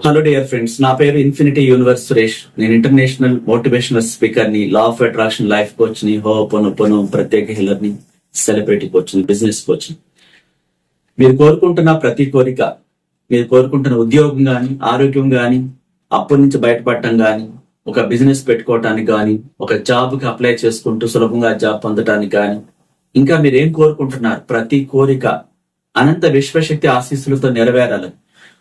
Hello dear friends నా పేరు infinity universe Suresh. నేను ఇంటర్నేషనల్ మోటివేషనల్ స్పీకర్ని లా ఆఫ్ అట్రాక్షన్ లైఫ్ కోచ్ని హో పొను పొను ప్రత్యేక హీలర్ని సెలబ్రిటీ కోచ్ని బిజినెస్ కోచ్ని. మీరు కోరుకుంటున్న ప్రతి కోరిక మీరు కోరుకుంటున్న ఉద్యోగం గాని ఆరోగ్యం గాని అప్పుల నుంచి బయటపడటం గాని ఒక బిజినెస్ పెట్టుకోవటానికి గాని ఒక జాబ్కి అప్లై చేసుకుంటూ సులభంగా జాబ్ పొందటానికి గాని ఇంకా మీరు ఏం కోరుకుంటున్నారు? ప్రతి కోరిక అనంత విశ్వశక్తి ఆశీస్సులతో నెరవేరాలని.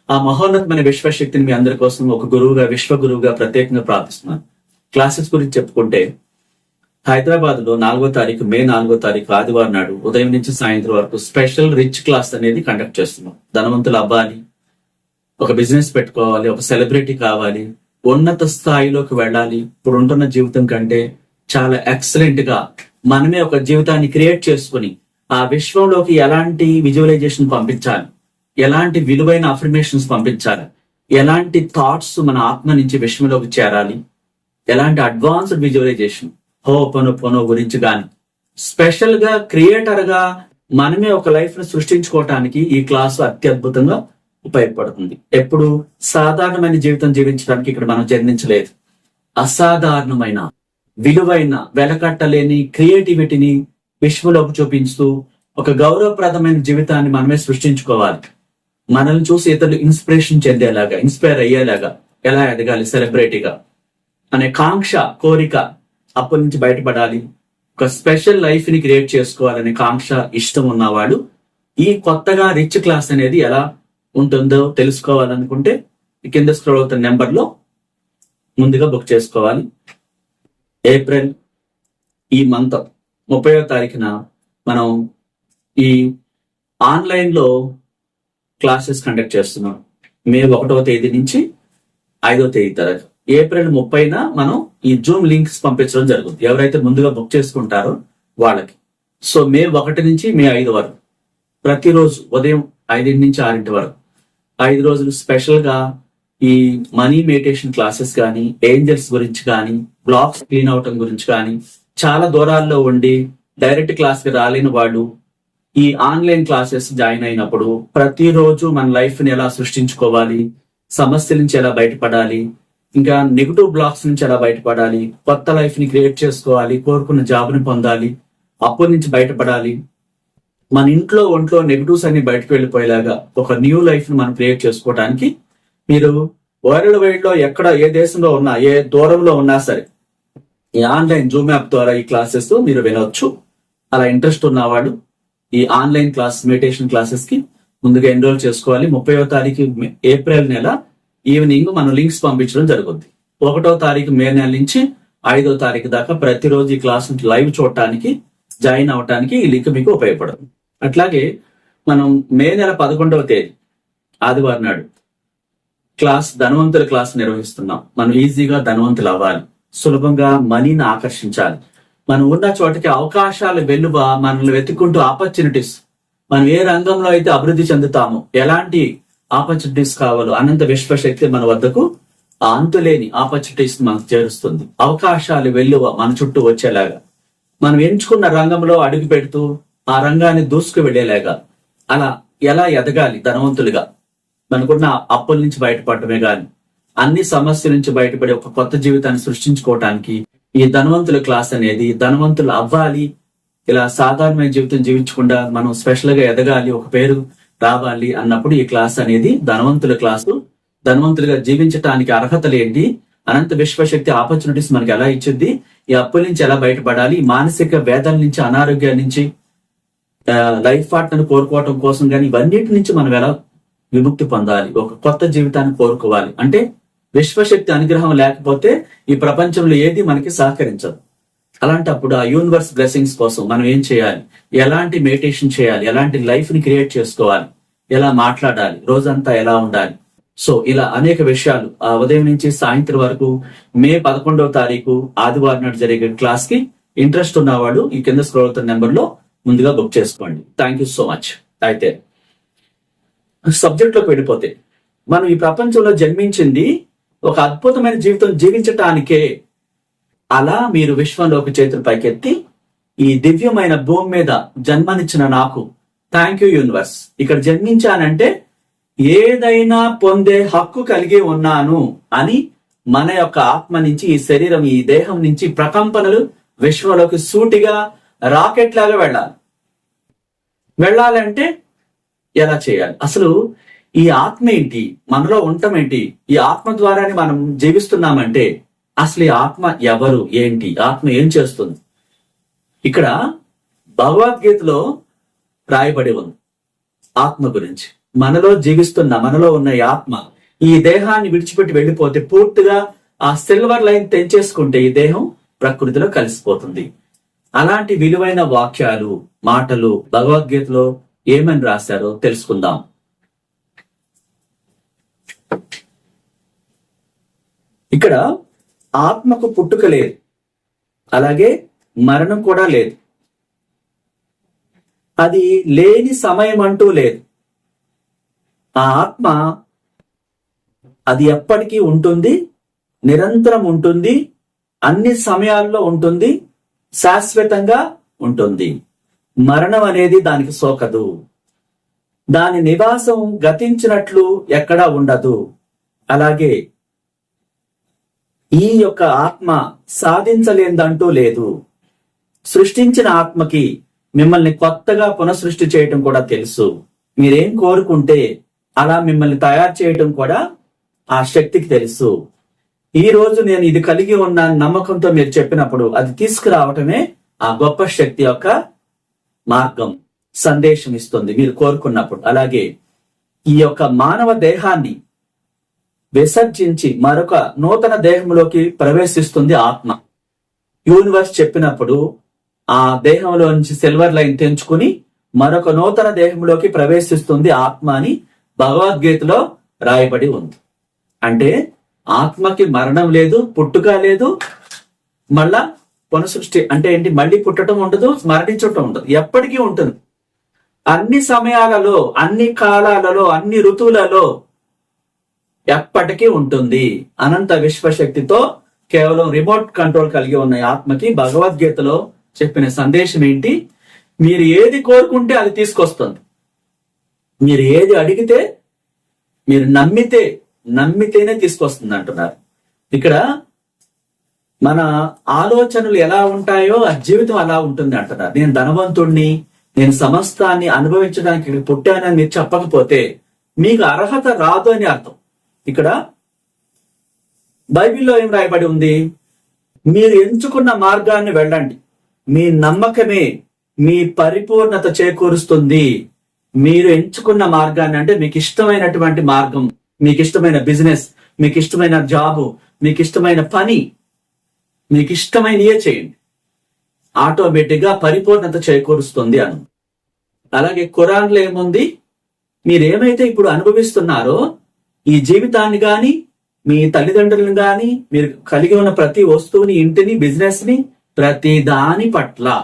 ఆ మహోన్నతమైన విశ్వశక్తిని మీ అందరి కోసం ఒక గురువుగా విశ్వ గురువుగా ప్రత్యేకంగా ప్రార్థిస్తున్నాను. క్లాసెస్ గురించి చెప్పుకుంటే హైదరాబాద్లో నాలుగో తారీఖు మే నాలుగో తారీఖు ఆదివారం నాడు ఉదయం నుంచి సాయంత్రం వరకు స్పెషల్ రిచ్ క్లాస్ అనేది కండక్ట్ చేస్తున్నాం. ధనవంతులు అవ్వాలి ఒక బిజినెస్ పెట్టుకోవాలి ఒక సెలబ్రిటీ కావాలి ఉన్నత స్థాయిలోకి వెళ్ళాలి. ఇప్పుడు ఉంటున్న జీవితం కంటే చాలా ఎక్సలెంట్గా మనమే ఒక జీవితాన్ని క్రియేట్ చేసుకుని ఆ విశ్వంలోకి ఎలాంటి విజువలైజేషన్ పంపించాలి? ఎలాంటి విలువైన అఫర్మేషన్స్ పంపించాలి? ఎలాంటి థాట్స్ మన ఆత్మ నుంచి విషయంలోకి చేరాలి? ఎలాంటి అడ్వాన్స్డ్ విజువలైజేషన్ హో పను పను గురించి కానీ స్పెషల్గా క్రియేటర్గా మనమే ఒక లైఫ్ను సృష్టించుకోవటానికి ఈ క్లాస్ అత్యద్భుతంగా ఉపయోగపడుతుంది. ఎప్పుడు? సాధారణమైన జీవితం జీవించడానికి ఇక్కడ మనం జన్మించలేదు. అసాధారణమైన విలువైన వెలకట్టలేని క్రియేటివిటీని విశ్వలోకి చూపించుతూ ఒక గౌరవప్రదమైన జీవితాన్ని మనమే సృష్టించుకోవాలి. మనల్ని చూసి ఇతరులు ఇన్స్పిరేషన్ చెందేలాగా ఇన్స్పైర్ అయ్యేలాగా ఎలా ఎదగాలి సెలబ్రిటీగా అనే కాంక్ష కోరిక అప్పటి నుంచి బయటపడాలి. ఒక స్పెషల్ లైఫ్ని క్రియేట్ చేసుకోవాలనే కాంక్ష ఇష్టం ఉన్నవాడు ఈ కొత్తగా రిచ్ క్లాస్ అనేది ఎలా ఉంటుందో తెలుసుకోవాలనుకుంటే కింద స్క్రోల్ అవుతున్న నెంబర్లో ముందుగా బుక్ చేసుకోవాలి. ఏప్రిల్ ఈ మంత్ ముప్పైవ తారీఖున మనం ఈ ఆన్లైన్లో క్లాసెస్ కండక్ట్ చేస్తున్నాం. మే ఒకటవ తేదీ నుంచి ఐదవ తేదీ తరగతి. ఏప్రిల్ ముప్పైన మనం ఈ జూమ్ లింక్స్ పంపించడం జరుగుతుంది. ఎవరైతే ముందుగా బుక్ చేసుకుంటారో వాళ్ళకి. సో మే ఒకటి నుంచి మే ఐదు వరకు. ప్రతిరోజు ఉదయం ఐదింటి నుంచి ఆరింటి వరకు. ఐదు రోజులు స్పెషల్గా ఈ మనీ మెడిటేషన్ క్లాసెస్ కానీ ఏంజల్స్ గురించి కానీ బ్లాక్స్ క్లీన్ అవటం గురించి కానీ చాలా దూరాల్లో ఉండి డైరెక్ట్ క్లాస్కి రాలేని వాళ్ళు ఈ ఆన్లైన్ క్లాసెస్ జాయిన్ అయినప్పుడు ప్రతిరోజు మన లైఫ్ని ఎలా సృష్టించుకోవాలి సమస్యల నుంచి ఎలా బయటపడాలి ఇంకా నెగిటివ్ బ్లాక్స్ నుంచి ఎలా బయటపడాలి కొత్త లైఫ్ని క్రియేట్ చేసుకోవాలి కోరుకున్న జాబ్ని పొందాలి అప్పుల నుంచి బయటపడాలి. మన ఇంట్లో ఒంట్లో నెగిటివ్స్ అన్ని బయటకు వెళ్ళిపోయేలాగా ఒక న్యూ లైఫ్ని మనం క్రియేట్ చేసుకోవడానికి మీరు వరల్డ్ వైడ్లో ఎక్కడ ఏ దేశంలో ఉన్నా ఏ దూరంలో ఉన్నా సరే ఈ ఆన్లైన్ జూమ్ యాప్ ద్వారా ఈ క్లాసెస్ మీరు వినొచ్చు. అలా ఇంట్రెస్ట్ ఉన్నవాడు ఈ ఆన్లైన్ క్లాస్ మెడిటేషన్ క్లాసెస్కి ముందుగా ఎన్రోల్ చేసుకోవాలి. ముప్పైవ తారీఖు ఏప్రిల్ నెల ఈవినింగ్ మనం లింక్స్ పంపించడం జరుగుతుంది ఒకటో తారీఖు మే నెల నుంచి ఐదో తారీఖు దాకా ప్రతిరోజు ఈ క్లాస్ లైవ్ చూడటానికి జాయిన్ అవటానికి ఈ లింక్ మీకు ఉపయోగపడుతుంది. అట్లాగే మనం మే నెల పదకొండవ తేదీ ఆదివారం నాడు క్లాస్ ధనవంతుల క్లాస్ నిర్వహిస్తున్నాం. మనం ఈజీగా ధనవంతులు అవ్వాలి. సులభంగా మనీని ఆకర్షించాలి. మనం ఉన్న చోటకి అవకాశాల వెలువ మనల్ని వెతుక్కుంటూ ఆపర్చునిటీస్. మనం ఏ రంగంలో అయితే అభివృద్ధి చెందుతామో ఎలాంటి ఆపర్చునిటీస్ కావాలో అనంత విశ్వశక్తి మన వద్దకు ఆ అంతులేని ఆపర్చునిటీస్ మనకు చేరుస్తుంది. అవకాశాలు వెల్లువ మన చుట్టూ వచ్చేలాగా. మనం ఎంచుకున్న రంగంలో అడుగు పెడుతూ ఆ రంగాన్ని దూసుకు వెళ్ళేలాగా అలా ఎలా ఎదగాలి ధనవంతులుగా? మనకున్న అప్పుల నుంచి బయటపడటమే గాని అన్ని సమస్యల నుంచి బయటపడి ఒక కొత్త జీవితాన్ని సృష్టించుకోవటానికి ఈ ధనవంతుల క్లాస్ అనేది ధనవంతులు అవ్వాలి. ఇలా సాధారణమైన జీవితం జీవించకుండా మనం స్పెషల్గా ఎదగాలి ఒక పేరు రావాలి అన్నప్పుడు ఈ క్లాస్ అనేది ధనవంతుల క్లాసు. ధనవంతులుగా జీవించటానికి అర్హతలు ఏంటి అనంత విశ్వశక్తి ఆపర్చునిటీస్ మనకి ఎలా ఇచ్చింది ఈ అప్పుల నుంచి ఎలా బయటపడాలి మానసిక వేదన నుంచి అనారోగ్యాల నుంచి లైఫ్ పార్ట్నర్ కోరుకోవటం కోసం కానీ ఇవన్నిటి నుంచి మనం ఎలా విముక్తి పొందాలి ఒక కొత్త జీవితాన్ని కోరుకోవాలి. అంటే విశ్వశక్తి అనుగ్రహం లేకపోతే ఈ ప్రపంచంలో ఏది మనకి సహకరించదు. అలాంటప్పుడు ఆ యూనివర్స్ బ్లెస్సింగ్స్ కోసం మనం ఏం చేయాలి? ఎలాంటి మెడిటేషన్ చేయాలి? ఎలాంటి లైఫ్ని క్రియేట్ చేసుకోవాలి? ఎలా మాట్లాడాలి? రోజంతా ఎలా ఉండాలి? సో ఇలా అనేక విషయాలు ఆ ఉదయం నుంచి సాయంత్రం వరకు మే పదకొండవ తారీఖు ఆదివారం నాడు జరిగే క్లాస్కి ఇంట్రెస్ట్ ఉన్నవాడు ఈ కింద స్క్రోల్ అవుతున్న నెంబర్లో ముందుగా బుక్ చేసుకోండి. థ్యాంక్ యూ సో మచ్ అయితే సబ్జెక్ట్లోకి వెళ్ళిపోతే మనం ఈ ప్రపంచంలో జన్మించింది ఒక అద్భుతమైన జీవితం జీవించటానికే అలా మీరు విశ్వంలోకి చేతులు పైకెత్తి ఈ దివ్యమైన భూమి మీద జన్మనిచ్చిన నాకు. థ్యాంక్ యూ యూనివర్స్ ఇక్కడ జన్మించానంటే ఏదైనా పొందే హక్కు కలిగి ఉన్నాను అని మన యొక్క ఆత్మ నుంచి ఈ శరీరం ఈ దేహం నుంచి ప్రకంపనలు విశ్వంలోకి సూటిగా రాకెట్ లాగా వెళ్ళాలి. వెళ్ళాలంటే ఎలా చేయాలి? అసలు ఈ ఆత్మ ఏంటి? మనలో ఉండటం ఏంటి? ఈ ఆత్మ ద్వారానే మనం జీవిస్తున్నామంటే అసలు ఈ ఆత్మ ఎవరు? ఏంటి? ఆత్మ ఏం చేస్తుంది? ఇక్కడ భగవద్గీతలో రాయబడి ఉంది ఆత్మ గురించి. మనలో జీవిస్తున్న మనలో ఉన్న ఈ ఆత్మ ఈ దేహాన్ని విడిచిపెట్టి వెళ్ళిపోతే పూర్తిగా ఆ సిల్వర్ లైన్ తెంచేసుకుంటే ఈ దేహం ప్రకృతిలో కలిసిపోతుంది. అలాంటి విలువైన వాక్యాలు మాటలు భగవద్గీతలో ఏమని రాశారో తెలుసుకుందాం. ఇక్కడ ఆత్మకు పుట్టుక లేదు. అలాగే మరణం కూడా లేదు. అది లేని సమయం అంటూ లేదు. ఆ ఆత్మ అది ఎప్పటికీ ఉంటుంది నిరంతరం ఉంటుంది అన్ని సమయాల్లో ఉంటుంది శాశ్వతంగా ఉంటుంది. మరణం అనేది దానికి సోకదు. దాని నివాసం గతించినట్లు ఎక్కడా ఉండదు. అలాగే ఈ యొక్క ఆత్మ సాధించలేదంటూ లేదు. సృష్టించిన ఆత్మకి మిమ్మల్ని కొత్తగా పునఃసృష్టి చేయటం కూడా తెలుసు. మీరేం కోరుకుంటే అలా మిమ్మల్ని తయారు చేయటం కూడా ఆ శక్తికి తెలుసు. ఈ రోజు నేను ఇది కలిగి ఉన్న నమ్మకంతో మీరు చెప్పినప్పుడు అది తీసుకురావటమే ఆ గొప్ప శక్తి యొక్క మార్గం సందేశం ఇస్తుంది మీరు కోరుకున్నప్పుడు. అలాగే ఈ యొక్క మానవ దేహాన్ని విసర్జించి మరొక నూతన దేహంలోకి ప్రవేశిస్తుంది ఆత్మ. యూనివర్స్ చెప్పినప్పుడు ఆ దేహంలో నుంచి సిల్వర్ లైన్ తెంచుకుని మరొక నూతన దేహంలోకి ప్రవేశిస్తుంది ఆత్మ అని భగవద్గీతలో రాయబడి ఉంది. అంటే ఆత్మకి మరణం లేదు పుట్టుక లేదు మళ్ళా పునసృష్టి అంటే ఏంటి? మళ్ళీ పుట్టడం ఉండదు మరణించటం ఉండదు. ఎప్పటికీ ఉంటుంది. అన్ని సమయాలలో అన్ని కాలాలలో అన్ని ఋతువులలో ఎప్పటికీ ఉంటుంది. అనంత విశ్వశక్తితో కేవలం రిమోట్ కంట్రోల్ కలిగి ఉన్న ఆత్మకి భగవద్గీతలో చెప్పిన సందేశం ఏంటి? మీరు ఏది కోరుకుంటే అది తీసుకొస్తుంది. మీరు ఏది అడిగితే మీరు నమ్మితే నమ్మితేనే తీసుకొస్తుంది అంటున్నారు. ఇక్కడ మన ఆలోచనలు ఎలా ఉంటాయో ఆ జీవితం అలా ఉంటుంది అంటున్నారు. నేను ధనవంతుణ్ణి నేను సమస్తాన్ని అనుభవించడానికి పుట్టానని మీరు చెప్పకపోతే మీకు అర్హత రాదు అని అర్థం. ఇక్కడ బైబిల్లో ఏం రాయబడి ఉంది? మీరు ఎంచుకున్న మార్గాన్ని వెళ్ళండి. మీ నమ్మకమే మీ పరిపూర్ణత చేకూరుస్తుంది. మీరు ఎంచుకున్న మార్గాన్ని అంటే మీకు ఇష్టమైనటువంటి మార్గం మీకు ఇష్టమైన బిజినెస్ మీకు ఇష్టమైన జాబు మీకు ఇష్టమైన పని మీకు ఇష్టమైనయే చేయండి. ఆటోమేటిక్గా పరిపూర్ణత చేకూరుస్తుంది అను. అలాగే ఖురాన్లో ఏముంది? మీరేమైతే ఇప్పుడు అనుభవిస్తున్నారో ఈ జీవితాన్ని గాని మీ తల్లిదండ్రులను గాని మీరు కలిగి ఉన్న ప్రతి వస్తువుని ఇంటిని బిజినెస్ని ప్రతి దాని పట్ల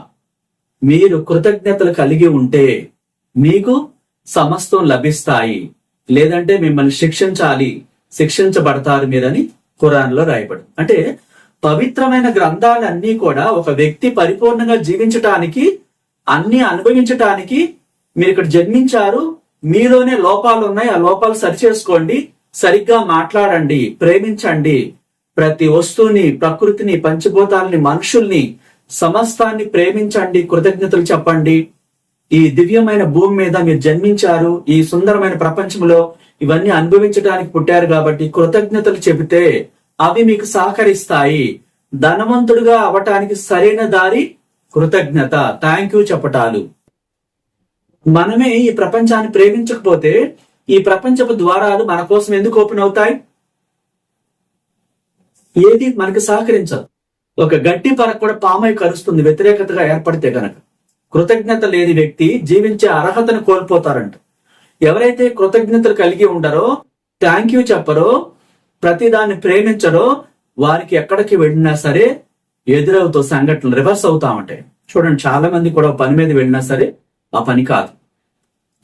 మీరు కృతజ్ఞతలు కలిగి ఉంటే మీకు సమస్తం లభిస్తాయి. లేదంటే మిమ్మల్ని శిక్షించాలి శిక్షించబడతారు మీరని ఖురాన్లో రాయబడి. అంటే పవిత్రమైన గ్రంథాలన్నీ కూడా ఒక వ్యక్తి పరిపూర్ణంగా జీవించటానికి అన్ని అనుభవించటానికి మీరు ఇక్కడ జన్మించారు మీలోనే లోపాలు ఉన్నాయి ఆ లోపాలు సరిచేసుకోండి. సరిగ్గా మాట్లాడండి ప్రేమించండి. ప్రతి వస్తువుని ప్రకృతిని పంచభూతాలని మనుషుల్ని సమస్తాన్ని ప్రేమించండి కృతజ్ఞతలు చెప్పండి. ఈ దివ్యమైన భూమి మీద మీరు జన్మించారు ఈ సుందరమైన ప్రపంచంలో ఇవన్నీ అనుభవించడానికి పుట్టారు కాబట్టి కృతజ్ఞతలు చెబితే అవి మీకు సహకరిస్తాయి. ధనవంతుడుగా అవటానికి సరైన దారి కృతజ్ఞత. థ్యాంక్ యూ చెప్పటాలు. మనమే ఈ ప్రపంచాన్ని ప్రేమించకపోతే ఈ ప్రపంచపు ద్వారాలు మన కోసం ఎందుకు ఓపెన్ అవుతాయి? ఏది మనకి సహకరించదు. ఒక గట్టి పరక కూడా పామై కరుస్తుంది వ్యతిరేకతగా ఏర్పడితే గనక. కృతజ్ఞత లేని వ్యక్తి జీవించే అర్హతను కోల్పోతారంట. ఎవరైతే కృతజ్ఞతలు కలిగి ఉండరో థ్యాంక్ యూ చెప్పరో ప్రతిదాన్ని ప్రేమించరో వారికి ఎక్కడికి వెళ్ళినా సరే ఎదురవుతూ సంఘటనలు రివర్స్ అవుతా ఉంటాయి. చూడండి చాలా మంది కూడా పని మీద వెళ్ళినా సరే ఆ పని కాదు.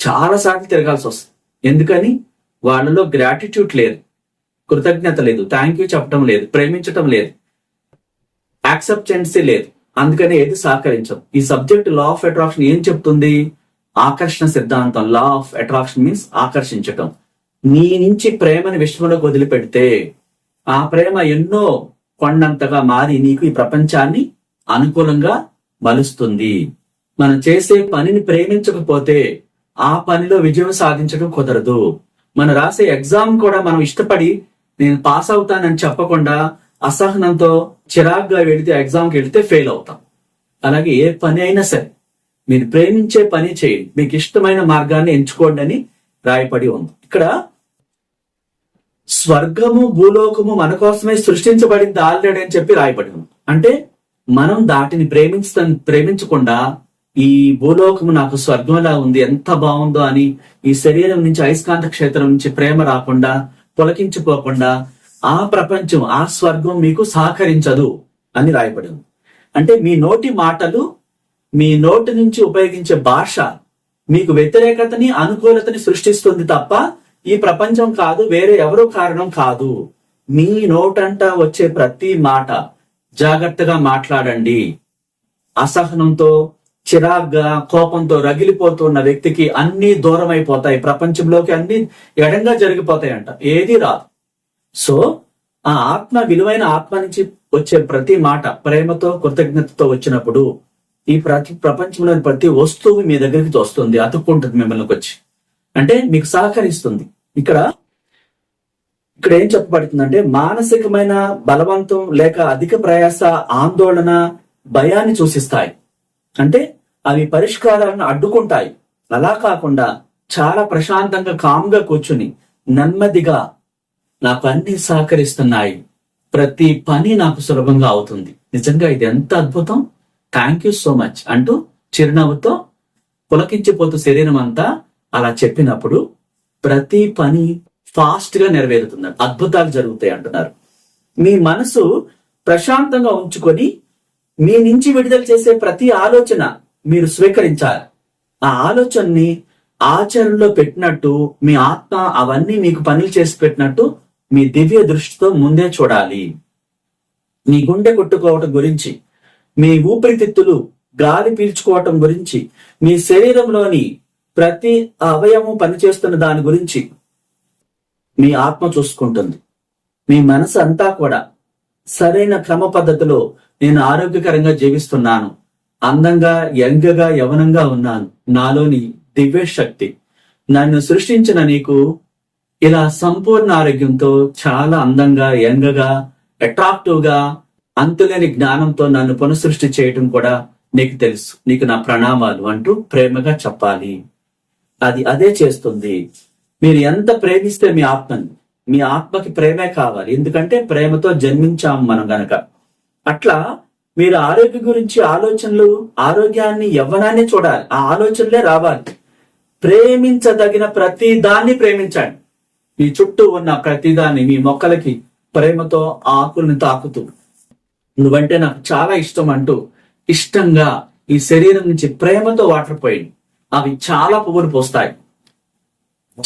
చాలా సార్లు తిరగాల్సి వస్తుంది. ఎందుకని? వాళ్ళలో గ్రాటిట్యూడ్ లేదు. కృతజ్ఞత లేదు. థ్యాంక్ యూ చెప్పడం లేదు. ప్రేమించటం లేదు. యాక్సెప్టెన్సీ లేదు. అందుకని ఏది సహకరించం. ఈ సబ్జెక్ట్ లా ఆఫ్ అట్రాక్షన్ ఏం చెప్తుంది? ఆకర్షణ సిద్ధాంతం. లా ఆఫ్ అట్రాక్షన్ మీన్స్ ఆకర్షించటం. నీ నుంచి ప్రేమని విశ్వంలోకి వదిలిపెడితే ఆ ప్రేమ ఎన్నో కొండంతగా మారి నీకు ఈ ప్రపంచాన్ని అనుకూలంగా మలుస్తుంది. మనం చేసే పనిని ప్రేమించకపోతే ఆ పనిలో విజయం సాధించడం కుదరదు. మనం రాసే ఎగ్జామ్ కూడా మనం ఇష్టపడి నేను పాస్ అవుతానని చెప్పకుండా అసహనంతో చిరాగ్గా వెళితే ఎగ్జామ్కి వెళితే ఫెయిల్ అవుతాం. అలాగే ఏ పని అయినా సరే మీరు ప్రేమించే పని చేయండి. మీకు ఇష్టమైన మార్గాన్ని ఎంచుకోండి అని రాయపడి ఉంది. ఇక్కడ స్వర్గము భూలోకము మన కోసమే సృష్టించబడింది ఆల్రెడీ అని చెప్పి రాయబడి ఉంది. అంటే మనం దాటిని ప్రేమించ ప్రేమించకుండా ఈ భూలోకము నాకు స్వర్గంలా ఉంది. ఎంత బాగుందో అని ఈ శరీరం నుంచి అయస్కాంత క్షేత్రం నుంచి ప్రేమ రాకుండా పొలకించిపోకుండా ఆ ప్రపంచం ఆ స్వర్గం మీకు సహకరించదు అని రాయబడింది. అంటే మీ నోటి మాటలు మీ నోటి నుంచి ఉపయోగించే భాష మీకు వ్యతిరేకతని అనుకూలతని సృష్టిస్తుంది తప్ప ఈ ప్రపంచం కాదు వేరే ఎవరో కారణం కాదు. మీ నోటంట వచ్చే ప్రతి మాట జాగ్రత్తగా మాట్లాడండి. అసహనంతో చిరాగ్గా కోపంతో రగిలిపోతున్న వ్యక్తికి అన్ని దూరం అయిపోతాయి ప్రపంచంలోకి అన్ని ఎడంగా జరిగిపోతాయంట. ఏది రాదు. సో ఆ ఆత్మ విలువైన ఆత్మ నుంచి వచ్చే ప్రతి మాట ప్రేమతో కృతజ్ఞతతో వచ్చినప్పుడు ఈ ప్రతి ప్రపంచంలోని ప్రతి వస్తువు మీ దగ్గరికి వస్తుంది అతుక్కుంటుంది మిమ్మల్ని వచ్చి. అంటే మీకు సహకరిస్తుంది. ఇక్కడ ఇక్కడ ఏం చెప్పబడుతుందంటే మానసికమైన బలవంతం లేక అధిక ప్రయాస ఆందోళన భయాన్ని సూచిస్తాయి అంటే అవి పరిష్కారాలను అడ్డుకుంటాయి. అలా కాకుండా చాలా ప్రశాంతంగా కామ్గా కూర్చుని నెమ్మదిగా నాకు అన్ని సహకరిస్తున్నాయి. ప్రతి పని నాకు సులభంగా అవుతుంది. నిజంగా ఇది ఎంత అద్భుతం! థ్యాంక్ యూ సో మచ్ అంటూ చిరునవ్వుతో పులకించిపోతూ శరీరం అంతా అలా చెప్పినప్పుడు ప్రతి పని ఫాస్ట్గా నెరవేరుతుంది అద్భుతాలు జరుగుతాయి అంటున్నారు. మీ మనసు ప్రశాంతంగా ఉంచుకొని మీ నుంచి విడుదల చేసే ప్రతి ఆలోచన మీరు స్వీకరించాలి. ఆ ఆలోచనని ఆచరణలో పెట్టినట్టు మీ ఆత్మ అవన్నీ మీకు పనులు చేసి పెట్టినట్టు మీ దివ్య దృష్టితో ముందే చూడాలి. మీ గుండె కొట్టుకోవటం గురించి మీ ఊపిరితిత్తులు గాలి పీల్చుకోవటం గురించి మీ శరీరంలోని ప్రతి అవయవం పనిచేస్తున్న దాని గురించి మీ ఆత్మ చూసుకుంటుంది. మీ మనసు అంతా కూడా సరైన క్రమ పద్ధతిలో నేను ఆరోగ్యకరంగా జీవిస్తున్నాను. అందంగా యంగగా యవనంగా ఉన్నాను. నాలోని దివ్య శక్తి. నన్ను సృష్టించిన నీకు ఇలా సంపూర్ణ ఆరోగ్యంతో చాలా అందంగా యంగగా అట్రాక్టివ్గా అంతులేని జ్ఞానంతో నన్ను పునఃసృష్టి చేయటం కూడా నీకు తెలుసు. నీకు నా ప్రణామాలు అంటూ ప్రేమగా చెప్పాలి. అది అదే చేస్తుంది. మీరు ఎంత ప్రేమిస్తే మీ ఆత్మని మీ ఆత్మకి ప్రేమే కావాలి. ఎందుకంటే ప్రేమతో జన్మించాము మనం గనక. అట్లా మీరు ఆరోగ్యం గురించి ఆలోచనలు ఆరోగ్యాన్ని యవ్వనాన్ని చూడాలి. ఆ ఆలోచనలే రావాలి. ప్రేమించదగిన ప్రతి దాన్ని ప్రేమించండి. మీ చుట్టూ ఉన్న ప్రతిదాన్ని మీ మొక్కలకి ప్రేమతో ఆకుల్ని తాకుతూ. నువ్వంటే నాకు చాలా ఇష్టం అంటూ ఇష్టంగా ఈ శరీరం నుంచి ప్రేమతో వాటర్ పోయింది అవి చాలా పువ్వులు పోస్తాయి.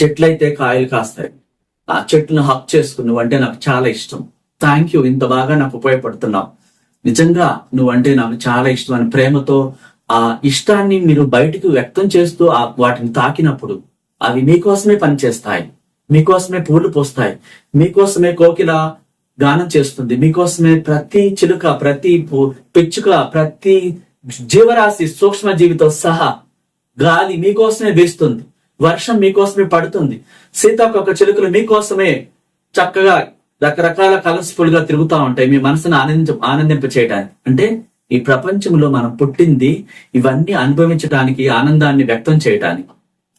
చెట్లయితే కాయలు కాస్తాయి. ఆ చెట్టును హక్ చేసుకుని నువ్వంటే నాకు చాలా ఇష్టం. థ్యాంక్ యూ ఇంత బాగా నాకు ఉపయోగపడుతున్నావు. నిజంగా నువ్వంటే నాకు చాలా ఇష్టం అని ప్రేమతో ఆ ఇష్టాన్ని మీరు బయటకు వ్యక్తం చేస్తూ ఆ వాటిని తాకినప్పుడు అవి మీకోసమే పనిచేస్తాయి. మీకోసమే పూలు పోస్తాయి. మీకోసమే కోకిల గానం చేస్తుంది. మీకోసమే ప్రతి చిలుక ప్రతి పిచ్చుక ప్రతి జీవరాశి సూక్ష్మ జీవితం సహా గాలి మీకోసమే వీస్తుంది. వర్షం మీకోసమే పడుతుంది. సీతాకొక చిలుకలు మీకోసమే చక్కగా రకరకాల కలర్స్ఫుల్గా తిరుగుతూ ఉంటాయి. మీ మనసును ఆనందించ ఆనందింప చేయడానికి అంటే ఈ ప్రపంచంలో మనం పుట్టింది ఇవన్నీ అనుభవించడానికి ఆనందాన్ని వ్యక్తం చేయడానికి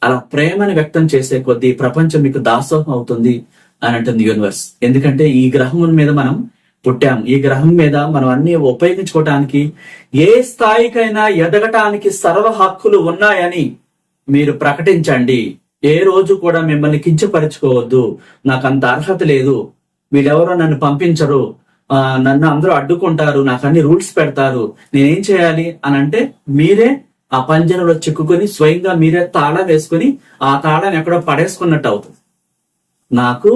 అలా ప్రేమను వ్యక్తం చేసే కొద్దీ ప్రపంచం మీకు దాసోహం అవుతుంది అని అంటుంది యూనివర్స్. ఎందుకంటే ఈ గ్రహం మీద మనం పుట్టాము. ఈ గ్రహం మీద మనం అన్ని ఉపయోగించుకోవటానికి ఏ స్థాయికైనా ఎదగటానికి సర్వ హక్కులు ఉన్నాయని మీరు ప్రకటించండి. ఏ రోజు కూడా మిమ్మల్ని కించపరచుకోవద్దు. నాకు అంత అర్హత లేదు. వీళ్ళెవరో నన్ను పంపించరు. నన్ను అందరూ అడ్డుకుంటారు. నాకు అన్ని రూల్స్ పెడతారు. నేనేం చేయాలి అని అంటే మీరే ఆ పంజరంలో చిక్కుకొని స్వయంగా మీరే తాళం వేసుకొని ఆ తాళాన్ని ఎక్కడో పడేసుకున్నట్టు అవుతుంది. నాకు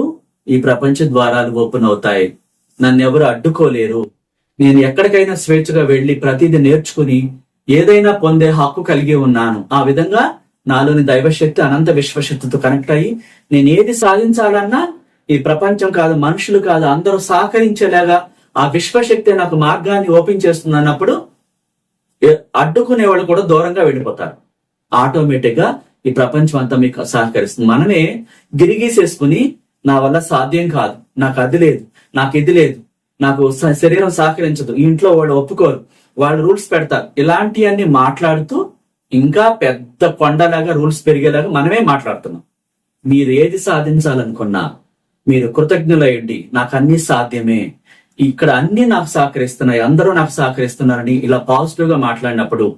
ఈ ప్రపంచ ద్వారాలు ఓపెన్ అవుతాయి. నన్ను ఎవరు అడ్డుకోలేరు. నేను ఎక్కడికైనా స్వేచ్ఛగా వెళ్ళి ప్రతిదీ నేర్చుకుని ఏదైనా పొందే హక్కు కలిగి ఉన్నాను. ఆ విధంగా నాలోని దైవశక్తి అనంత విశ్వశక్తితో కనెక్ట్ అయ్యి నేను ఏది సాధించాలన్నా ఈ ప్రపంచం కాదు మనుషులు కాదు అందరూ సహకరించేలాగా ఆ విశ్వశక్తి నాకు మార్గాన్ని ఓపెన్ చేస్తుంది అన్నప్పుడు అడ్డుకునే వాళ్ళు కూడా దూరంగా వెళ్ళిపోతారు. ఆటోమేటిక్గా ఈ ప్రపంచం అంతా మీకు సహకరిస్తుంది. మనమే గిరిగీసేసుకుని నా వల్ల సాధ్యం కాదు. నాకు అది లేదు నాకు ఇది లేదు నాకు స- శరీరం సహకరించదు. ఇంట్లో వాళ్ళు ఒప్పుకోరు. వాళ్ళు రూల్స్ పెడతారు. ఇలాంటివన్నీ మాట్లాడుతూ ఇంకా పెద్ద కొండలాగా రూల్స్ పెరిగేలాగా మనమే మాట్లాడుతున్నాం. మీరు ఏది సాధించాలనుకున్నా మీరు కృతజ్ఞులయ్యండి. నాకు అన్ని సాధ్యమే. ఇక్కడ అన్ని నాకు సహకరిస్తున్నాయి. అందరూ నాకు సహకరిస్తున్నారని ఇలా పాజిటివ్గా మాట్లాడినప్పుడు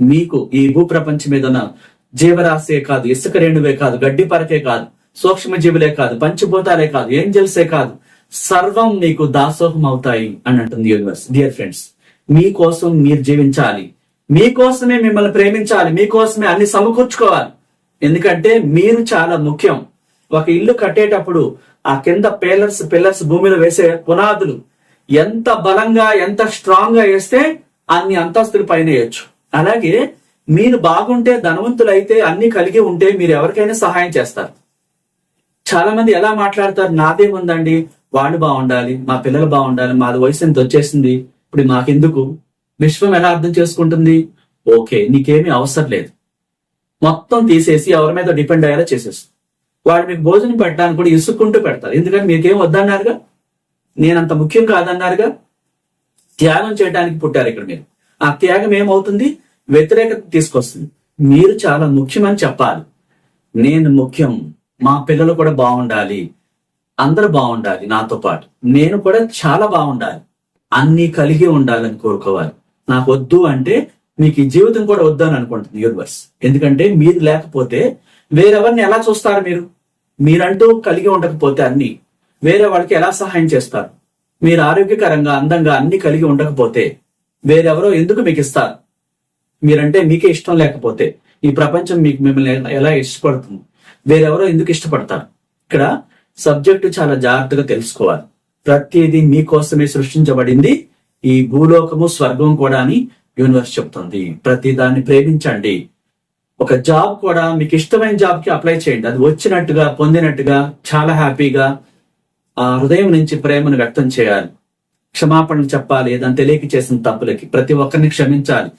మీకు ఈ భూప్రపంచం మీద జీవరాశే కాదు ఇసుక రేణువే కాదు గడ్డి పరకే కాదు సూక్ష్మ జీవులే కాదు పంచభూతాలే కాదు ఏంజల్సే కాదు సర్వం మీకు దాసోహం అవుతాయి అని అంటుంది యూనివర్స్ డియర్ ఫ్రెండ్స్ మీకోసం మీరు జీవించాలి. మీకోసమే మిమ్మల్ని ప్రేమించాలి మీకోసమే అన్ని సమకూర్చుకోవాలి. ఎందుకంటే మీరు చాలా ముఖ్యం. ఒక ఇల్లు కట్టేటప్పుడు ఆ కింద పిల్లర్స్ పిల్లర్స్ భూమిలో వేసే పునాదులు ఎంత బలంగా ఎంత స్ట్రాంగ్గా వేస్తే అన్ని అంతస్తులు పైన వేయచ్చు. అలాగే మీరు బాగుంటే ధనవంతులైతే అన్ని కలిగి ఉంటే మీరు ఎవరికైనా సహాయం చేస్తారు. చాలా మంది ఎలా మాట్లాడతారు? నాదేముందండి వాళ్ళు బాగుండాలి మా పిల్లలు బాగుండాలి మాది వయసు ఎంత వచ్చేసింది? ఇప్పుడు మాకెందుకు? విశ్వం ఎలా అర్థం చేసుకుంటుంది? ఓకే నీకేమీ అవసరం లేదు. మొత్తం తీసేసి ఎవరి మీద డిపెండ్ అయ్యేలా చేసేస్తుంది వాడు మీకు భోజనం పెట్టడానికి కూడా ఇసుక్కుంటూ పెడతారు. ఎందుకంటే మీకేం వద్దన్నారుగా? నేనంత ముఖ్యం కాదన్నారుగా? త్యాగం చేయడానికి పుట్టారు ఇక్కడ మీరు. ఆ త్యాగం ఏమవుతుంది? వ్యతిరేకత తీసుకొస్తుంది. మీరు చాలా ముఖ్యమని చెప్పాలి. నేను ముఖ్యం. మా పిల్లలు కూడా బాగుండాలి. అందరూ బాగుండాలి నాతో పాటు. నేను కూడా చాలా బాగుండాలి. అన్నీ కలిగి ఉండాలని కోరుకోవాలి. నాకు వద్దు అంటే మీకు ఈ జీవితం కూడా వద్దు అని అనుకుంటుంది యూనివర్స్ ఎందుకంటే మీరు లేకపోతే వేరెవరిని ఎలా చూస్తారు మీరు? మీరంటూ కలిగి ఉండకపోతే అన్ని. వేరే వాళ్ళకి ఎలా సహాయం చేస్తారు? మీరు ఆరోగ్యకరంగా అందంగా అన్ని కలిగి ఉండకపోతే వేరెవరో ఎందుకు మీకు ఇస్తారు? మీరంటే మీకే ఇష్టం లేకపోతే ఈ ప్రపంచం మీకు మిమ్మల్ని ఎలా- ఇష్టపడుతుంది? వేరెవరో ఎందుకు ఇష్టపడతారు? ఇక్కడ సబ్జెక్టు చాలా జాగ్రత్తగా తెలుసుకోవాలి. ప్రతిదీ మీకోసమే సృష్టించబడింది. ఈ భూలోకము స్వర్గం కూడా అని యూనివర్స్ చెప్తుంది. ప్రతి దాన్ని ప్రేమించండి. ఒక జాబ్ కూడా మీకు ఇష్టమైన జాబ్కి అప్లై చేయండి. అది వచ్చినట్టుగా పొందినట్టుగా చాలా హ్యాపీగా ఆ హృదయం నుంచి ప్రేమను వ్యక్తం చేయాలి. క్షమాపణలు చెప్పాలి. ఏదైనా తెలియక చేసిన తప్పులకి ప్రతి ఒక్కరిని క్షమించాలి.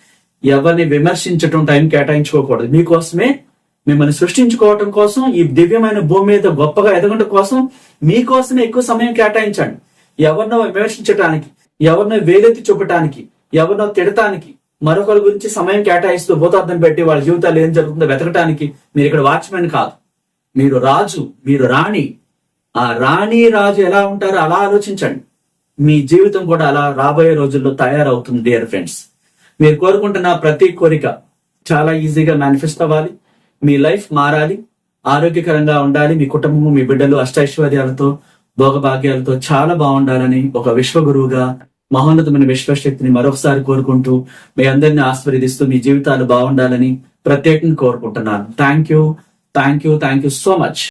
ఎవరిని విమర్శించటం టైం కేటాయించుకోకూడదు. మీకోసమే మిమ్మల్ని సృష్టించుకోవటం కోసం ఈ దివ్యమైన భూమి మీద గొప్పగా ఎదగడం కోసం మీకోసమే ఎక్కువ సమయం కేటాయించండి. ఎవరినో విమర్శించడానికి ఎవరినో వేలెత్తి చూపటానికి ఎవరినో తిడటానికి మరొకరి గురించి సమయం కేటాయిస్తూ భూతార్థం పెట్టి వాళ్ళ జీవితాలు ఏం జరుగుతుందో వెతకటానికి మీరు ఇక్కడ వాచ్మెన్ కాదు. మీరు రాజు మీరు రాణి. ఆ రాణి రాజు ఎలా ఉంటారో అలా ఆలోచించండి. మీ జీవితం కూడా అలా రాబోయే రోజుల్లో తయారవుతుంది డియర్ ఫ్రెండ్స్ మీరు కోరుకుంటున్న ప్రతి కోరిక చాలా ఈజీగా మేనిఫెస్ట్ అవ్వాలి. మీ లైఫ్ మారాలి. ఆరోగ్యకరంగా ఉండాలి. మీ కుటుంబము మీ బిడ్డలు అష్టైశ్వర్యాలతో భోగభాగ్యాలతో చాలా బాగుండాలని ఒక విశ్వగురువుగా మహోన్నతమైన విశ్వశక్తిని మరొకసారి కోరుకుంటూ మీ అందరిని ఆస్వాదిస్తూ మీ జీవితాలు బాగుండాలని ప్రత్యేకంగా కోరుకుంటున్నాను. Thank you thank you thank you so much